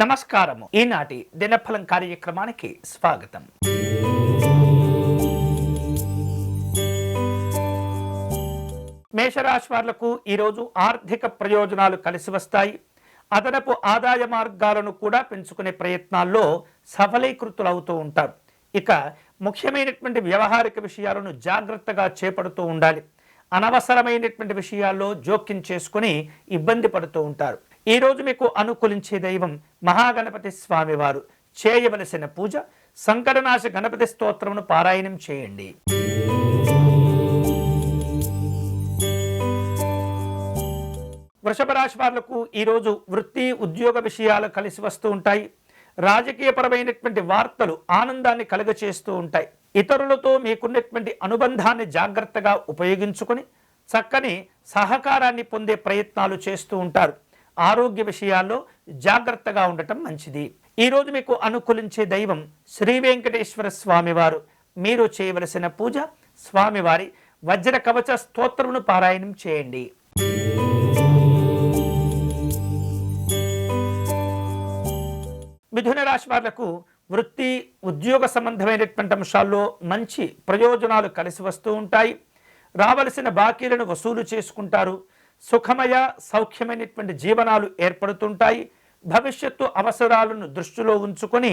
నమస్కారము. ఈనాటి దినఫలం కార్యక్రమానికి స్వాగతం. మేషరాశి వాళ్ళకు ఈరోజు ఆర్థిక ప్రయోజనాలు కలిసి వస్తాయి. అదనపు ఆదాయ మార్గాలను కూడా పెంచుకునే ప్రయత్నాల్లో సఫలీకృతులవుతూ ఉంటారు. ఇక ముఖ్యమైనటువంటి వ్యవహారిక విషయాలను జాగ్రత్తగా చేపడుతూ ఉండాలి. అనవసరమైనటువంటి విషయాల్లో జోక్యం చేసుకుని ఇబ్బంది పడుతూ ఉంటారు. ఈ రోజు మీకు అనుకూలించే దైవం మహాగణపతి స్వామివారు. చేయవలసిన పూజ సంకటనాశ గణపతి స్తోత్రమును పారాయణం చేయండి. వృషభ రాశి వాళ్ళకు ఈరోజు వృత్తి ఉద్యోగ విషయాలు కలిసి వస్తూ ఉంటాయి. రాజకీయపరమైనటువంటి వార్తలు ఆనందాన్ని కలుగచేస్తూ ఉంటాయి. ఇతరులతో మీకున్నటువంటి అనుబంధాన్ని జాగ్రత్తగా ఉపయోగించుకొని చక్కని సహకారాన్ని పొందే ప్రయత్నాలు చేస్తూ ఉంటారు. ఆరోగ్య విషయాల్లో జాగ్రత్తగా ఉండటం మంచిది. ఈరోజు మీకు అనుకూలించే దైవం శ్రీ వెంకటేశ్వర స్వామివారు. మీరు చేయవలసిన పూజ స్వామివారి వజ్ర కవచ స్తోత్రమును పారాయణం చేయండి. మిథున రాశి వాళ్ళకు వృత్తి ఉద్యోగ సంబంధమైనటువంటి అంశాల్లో మంచి ప్రయోజనాలు కలిసి వస్తూ ఉంటాయి. రావలసిన బాకీలను వసూలు చేసుకుంటారు. సుఖమయ సౌఖ్యమైనటువంటి జీవనాలు ఏర్పడుతుంటాయి. భవిష్యత్తు అవసరాలను దృష్టిలో ఉంచుకొని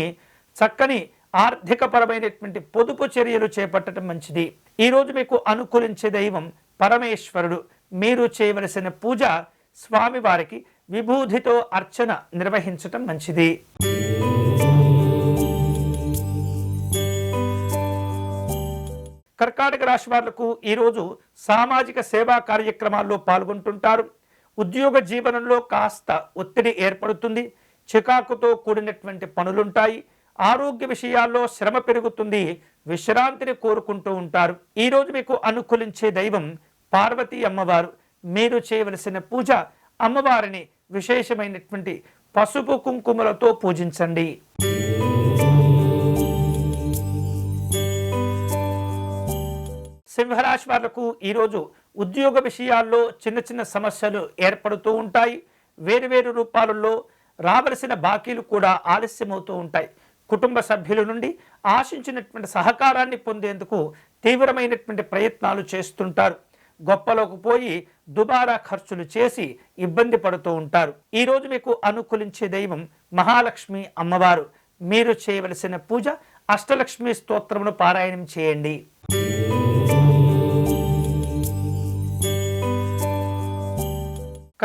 చక్కని ఆర్థికపరమైనటువంటి పొదుపు చర్యలు చేపట్టడం మంచిది. ఈరోజు మీకు అనుకూలించే దైవం పరమేశ్వరుడు. మీరు చేయవలసిన పూజ స్వామివారికి విభూతితో అర్చన నిర్వహించటం మంచిది. కర్కాటక రాశి వాళ్ళకు ఈరోజు సామాజిక సేవా కార్యక్రమాల్లో పాల్గొంటుంటారు. ఉద్యోగ జీవనంలో కాస్త ఒత్తిడి ఏర్పడుతుంది. చికాకుతో కూడినటువంటి పనులుంటాయి. ఆరోగ్య విషయాల్లో శ్రమ పెరుగుతుంది. విశ్రాంతిని కోరుకుంటూ ఉంటారు. ఈరోజు మీకు అనుకూలించే దైవం పార్వతీ అమ్మవారు. మీరు చేయవలసిన పూజ అమ్మవారిని విశేషమైనటువంటి పసుపు కుంకుమలతో పూజించండి. సింహరాశి వాళ్ళకు ఈరోజు ఉద్యోగ విషయాల్లో చిన్న చిన్న సమస్యలు ఏర్పడుతూ ఉంటాయి. వేరువేరు రూపాలలో రావలసిన బాకీలు కూడా ఆలస్యమవుతూ ఉంటాయి. కుటుంబ సభ్యుల నుండి ఆశించినటువంటి సహకారాన్ని పొందేందుకు తీవ్రమైనటువంటి ప్రయత్నాలు చేస్తుంటారు. గొప్పలోకి పోయి దుబారా ఖర్చులు చేసి ఇబ్బంది పడుతూ ఉంటారు. ఈరోజు మీకు అనుకూలించే దైవం మహాలక్ష్మి అమ్మవారు. మీరు చేయవలసిన పూజ అష్టలక్ష్మి స్తోత్రమును పారాయణం చేయండి.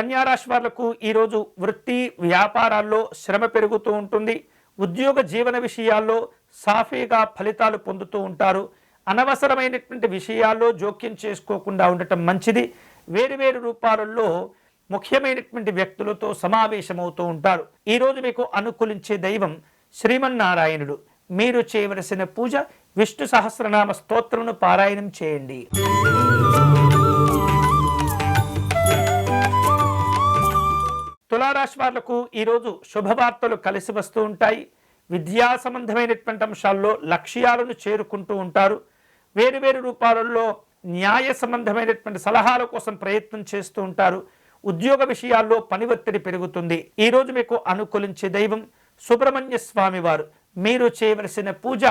కన్యారాశి వాళ్ళకు ఈరోజు వృత్తి వ్యాపారాల్లో శ్రమ పెరుగుతూ ఉంటుంది. ఉద్యోగ జీవన విషయాల్లో సాఫీగా ఫలితాలు పొందుతూ ఉంటారు. అనవసరమైనటువంటి విషయాల్లో జోక్యం చేసుకోకుండా ఉండటం మంచిది. వేరువేరు రూపాలలో ముఖ్యమైనటువంటి వ్యక్తులతో సమావేశమవుతూ ఉంటారు. ఈరోజు మీకు అనుకూలించే దైవం శ్రీమన్నారాయణుడు. మీరు చేయవలసిన పూజ విష్ణు సహస్రనామ స్తోత్రమును పారాయణం చేయండి. తులారాశి వాళ్ళకు ఈరోజు శుభవార్తలు కలిసి వస్తూ ఉంటాయి. విద్యా సంబంధమైనటువంటి అంశాల్లో లక్ష్యాలను చేరుకుంటూ ఉంటారు. వేరువేరు రూపాలలో న్యాయ సంబంధమైనటువంటి సలహాల కోసం ప్రయత్నం చేస్తూ ఉంటారు. ఉద్యోగ విషయాల్లో పని ఒత్తిడి పెరుగుతుంది. ఈరోజు మీకు అనుకూలించే దైవం సుబ్రహ్మణ్య స్వామివారు. మీరు చేయవలసిన పూజ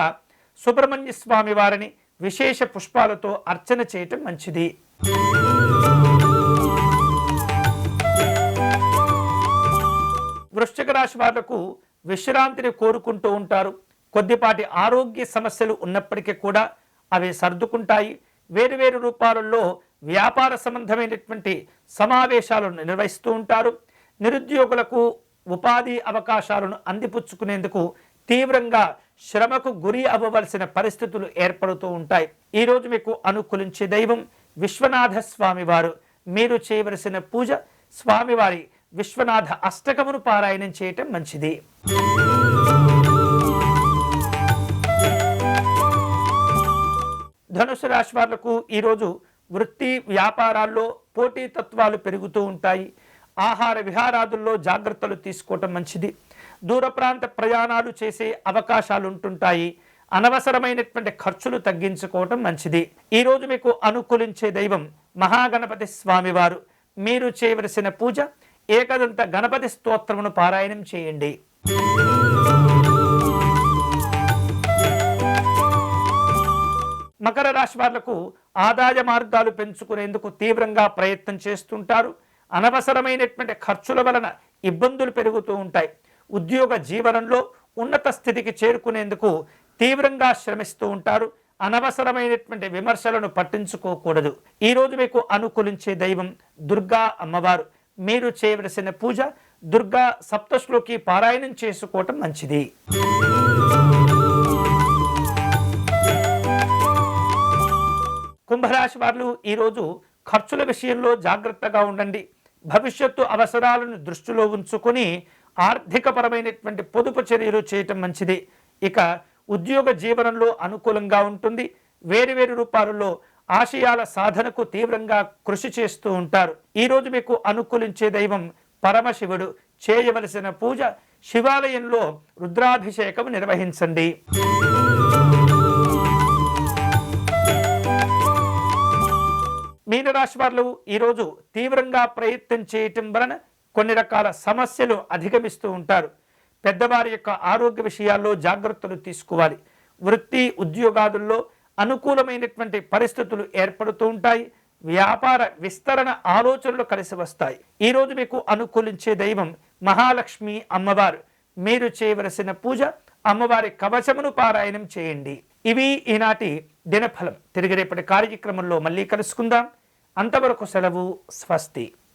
సుబ్రహ్మణ్య స్వామివారిని విశేష పుష్పాలతో అర్చన చేయటం మంచిది. వృశ్చిక వాళ్ళకు విశ్రాంతిని కోరుకుంటూ ఉంటారు. కొద్దిపాటి ఆరోగ్య సమస్యలు ఉన్నప్పటికీ కూడా అవి సర్దుకుంటాయి. వేరువేరు రూపాలలో వ్యాపార సంబంధమైనటువంటి సమావేశాలను నిర్వహిస్తూ ఉంటారు. నిరుద్యోగులకు ఉపాధి అవకాశాలను అందిపుచ్చుకునేందుకు తీవ్రంగా శ్రమకు గురి అవ్వవలసిన పరిస్థితులు ఏర్పడుతూ ఉంటాయి. ఈరోజు మీకు అనుకూలించే దైవం విశ్వనాథ స్వామివారు మీరు చేయవలసిన పూజ స్వామివారి విశ్వనాథ అష్టకమును పారాయణం చేయటం మంచిది. ధనుసు రాశి వాళ్ళకు ఈరోజు వృత్తి వ్యాపారాల్లో పోటీ తత్వాలు పెరుగుతూ ఉంటాయి. ఆహార విహారాదుల్లో జాగ్రత్తలు తీసుకోవటం మంచిది. దూర ప్రాంత ప్రయాణాలు చేసే అవకాశాలు ఉంటుంటాయి అనవసరమైనటువంటి ఖర్చులు తగ్గించుకోవటం మంచిది. ఈరోజు మీకు అనుకూలించే దైవం మహాగణపతి స్వామివారు. మీరు చేయవలసిన పూజ ఏకదంత గణపతి స్తోత్రమును పారాయణం చేయండి. మకర రాశి వాళ్ళకు ఆదాయ మార్గాలు పెంచుకునేందుకు తీవ్రంగా ప్రయత్నం చేస్తుంటారు. అనవసరమైనటువంటి ఖర్చుల వలన ఇబ్బందులు పెరుగుతూ ఉంటాయి. ఉద్యోగ జీవనంలో ఉన్నత స్థితికి చేరుకునేందుకు తీవ్రంగా శ్రమిస్తూ ఉంటారు. అనవసరమైనటువంటి విమర్శలను పట్టించుకోకూడదు. ఈరోజు మీకు అనుకూలించే దైవం దుర్గా అమ్మవారు. మీరు చేయవలసిన పూజ దుర్గా సప్తశ్లోకి పారాయణం చేసుకోవటం మంచిది. కుంభరాశి వారు ఈరోజు ఖర్చుల విషయంలో జాగ్రత్తగా ఉండండి. భవిష్యత్తు అవసరాలను దృష్టిలో ఉంచుకొని ఆర్థికపరమైనటువంటి పొదుపు చర్యలు చేయటం మంచిది. ఇక ఉద్యోగ జీవనంలో అనుకూలంగా ఉంటుంది. వేరు వేరు రూపాలలో ఆశయాల సాధనకు తీవ్రంగా కృషి చేస్తూ ఉంటారు. ఈరోజు మీకు అనుకూలించే దైవం పరమశివుడు. చేయవలసిన పూజ శివాలయంలో రుద్రాభిషేకం నిర్వహించండి. మీనరాశి వాళ్ళు ఈరోజు తీవ్రంగా ప్రయత్నం చేయటం వలన కొన్ని రకాల సమస్యలు అధిగమిస్తూ ఉంటారు. పెద్దవారి యొక్క ఆరోగ్య విషయాల్లో జాగ్రత్తలు తీసుకోవాలి. వృత్తి ఉద్యోగాదుల్లో అనుకూలమైనటువంటి పరిస్థితులు ఏర్పడుతూ ఉంటాయి. వ్యాపార విస్తరణ ఆలోచనలు కలిసి వస్తాయి. ఈరోజు మీకు అనుకూలించే దైవం మహాలక్ష్మి అమ్మవారు. మీరు చేయవలసిన పూజ అమ్మవారి కవచమును పారాయణం చేయండి. ఇవి ఈనాటి దినఫలం. తిరిగి రేపటి కార్యక్రమంలో మళ్ళీ కలుసుకుందాం. అంతవరకు సెలవు స్వస్తి.